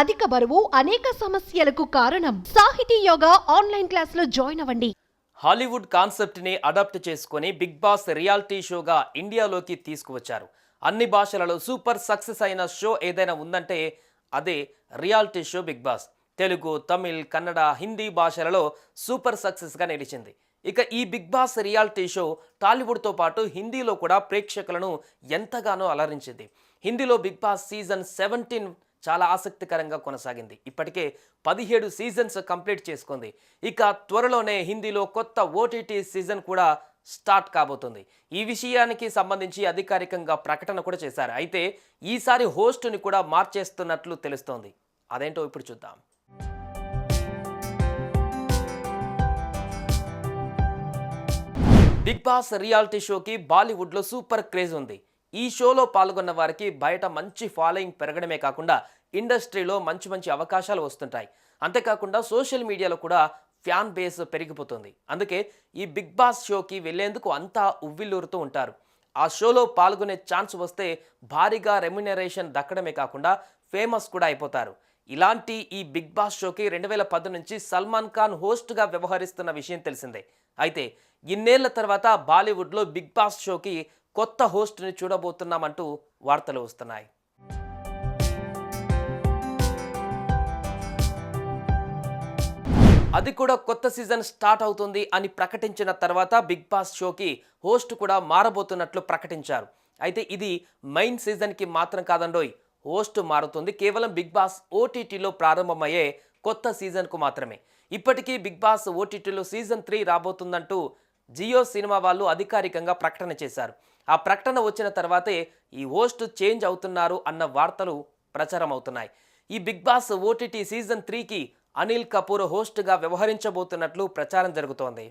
అధిక బరువు అనేక సమస్యలకు కారణం. సాహితీ యోగా ఆన్లైన్ క్లాసులో జాయిన్ అవ్వండి. హాలీవుడ్ కాన్సెప్ట్ని అడాప్ట్ చేసుకొని బిగ్ బాస్ రియాలిటీ షోగా ఇండియాలోకి తీసుకువచ్చారు. అన్ని భాషలలో సూపర్ సక్సెస్ అయిన షో ఏదైనా ఉందంటే అదే reality show big boss. Telugu Tamil Kannada Hindi భాషలలో సూపర్ సక్సెస్గా నిలిచింది. ఇక ఈ బిగ్ బాస్ రియాలిటీ షో టాలీవుడ్తో పాటు హిందీలో కూడా ప్రేక్షకులను ఎంతగానో అలరించింది. హిందీలో బిగ్ బాస్ సీజన్ సెవెంటీన్ చాలా ఆసక్తికరంగా కొనసాగింది. ఇప్పటికే పదిహేడు సీజన్స్ కంప్లీట్ చేసుకుంది. ఇక త్వరలోనే హిందీలో కొత్త ఓటీటీ సీజన్ కూడా స్టార్ట్ కాబోతుంది. ఈ విషయానికి సంబంధించి అధికారికంగా ప్రకటన కూడా చేశారు. అయితే ఈసారి హోస్ట్ని కూడా మార్చేస్తున్నట్లు తెలుస్తోంది. అదేంటో ఇప్పుడు చూద్దాం. బిగ్ బాస్ రియాలిటీ షోకి బాలీవుడ్లో సూపర్ క్రేజ్ ఉంది. ఈ షోలో పాల్గొన్న వారికి బయట మంచి ఫాలోయింగ్ పెరగడమే కాకుండా ఇండస్ట్రీలో మంచి మంచి అవకాశాలు వస్తుంటాయి. అంతేకాకుండా సోషల్ మీడియాలో కూడా ఫ్యాన్ బేస్ పెరిగిపోతుంది. అందుకే ఈ బిగ్ బాస్ షోకి వెళ్ళేందుకు అంతా ఉవ్విల్లూరుతూ ఉంటారు. ఆ షోలో పాల్గొనే ఛాన్స్ వస్తే భారీగా రెమ్యునరేషన్ దక్కడమే కాకుండా ఫేమస్ కూడా అయిపోతారు. ఇలాంటి ఈ బిగ్ బాస్ షోకి రెండు వేల పది నుంచి సల్మాన్ ఖాన్ హోస్ట్గా వ్యవహరిస్తున్న విషయం తెలిసిందే. అయితే ఇన్నేళ్ళ తర్వాత బాలీవుడ్లో బిగ్ బాస్ షోకి కొత్త హోస్ట్ని చూడబోతున్నామంటూ వార్తలు వస్తున్నాయి. అది కూడా కొత్త సీజన్ స్టార్ట్ అవుతుంది అని ప్రకటించిన తర్వాత బిగ్ బాస్ షోకి హోస్ట్ కూడా మారబోతున్నట్లు ప్రకటించారు. అయితే ఇది మెయిన్ సీజన్కి మాత్రం కాదండోయ్ హోస్ట్ మారుతుంది. కేవలం బిగ్ బాస్ ఓటీటీలో ప్రారంభమయ్యే కొత్త సీజన్కు మాత్రమే. ఇప్పటికీ బిగ్ బాస్ ఓటీటీలో సీజన్ త్రీ రాబోతుందంటూ జియో సినిమా వాళ్ళు అధికారికంగా ప్రకటన చేశారు. ఆ ప్రకటన వచ్చిన తర్వాతే ఈ హోస్ట్ చేంజ్ అవుతున్నారు అన్న వార్తలు ప్రచారం అవుతున్నాయి ఈ బిగ్ బాస్ ఓటీటీ సీజన్ త్రీకి అనిల్ కపూర్ హోస్ట్గా వ్యవహరించబోతున్నట్లు ప్రచారం జరుగుతోంది.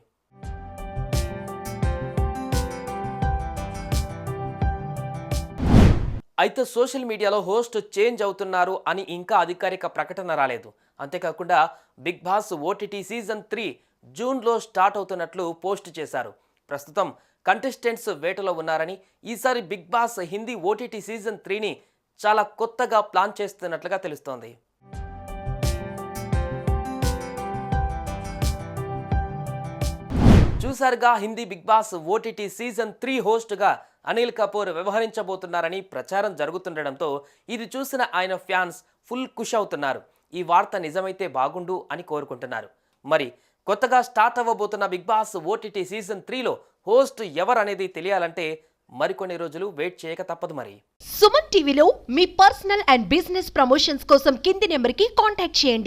అయితే సోషల్ మీడియాలో హోస్ట్ చేంజ్ అవుతున్నారు అని ఇంకా అధికారిక ప్రకటన రాలేదు. అంతేకాకుండా Bigg Boss OTT season three జూన్లో స్టార్ట్ అవుతున్నట్లు పోస్ట్ చేశారు. ప్రస్తుతం కంటెస్టెంట్స్ వేటలో ఉన్నారని ఈసారి Bigg Boss Hindi OTT season త్రీని చాలా కొత్తగా ప్లాన్ చేస్తున్నట్లుగా తెలుస్తోంది. చూసారుగా Hindi Bigg Boss OTT season three హోస్ట్గా Anil Kapoor వ్యవహరించబోతున్నారని ప్రచారం జరుగుతుండడంతో ఇది చూసిన ఆయన ఫ్యాన్స్ ఫుల్ ఖుష్ అవుతున్నారు. ఈ వార్త నిజమైతే బాగుండు అని కోరుకుంటున్నారు. మరి కొత్తగా స్టార్ట్ అవ్వబోతున్న బిగ్ బాస్ ఓటీటీ సీజన్ త్రీలో హోస్ట్ ఎవరనేది తెలియాలంటే మరికొన్ని రోజులు వెయిట్ చేయక తప్పదు మరి. సుమన్ టీవీలో మీ పర్సనల్ అండ్ బిజినెస్ ప్రమోషన్స్ కోసం కింది నెంబర్కి కాంటాక్ట్ చేయండి.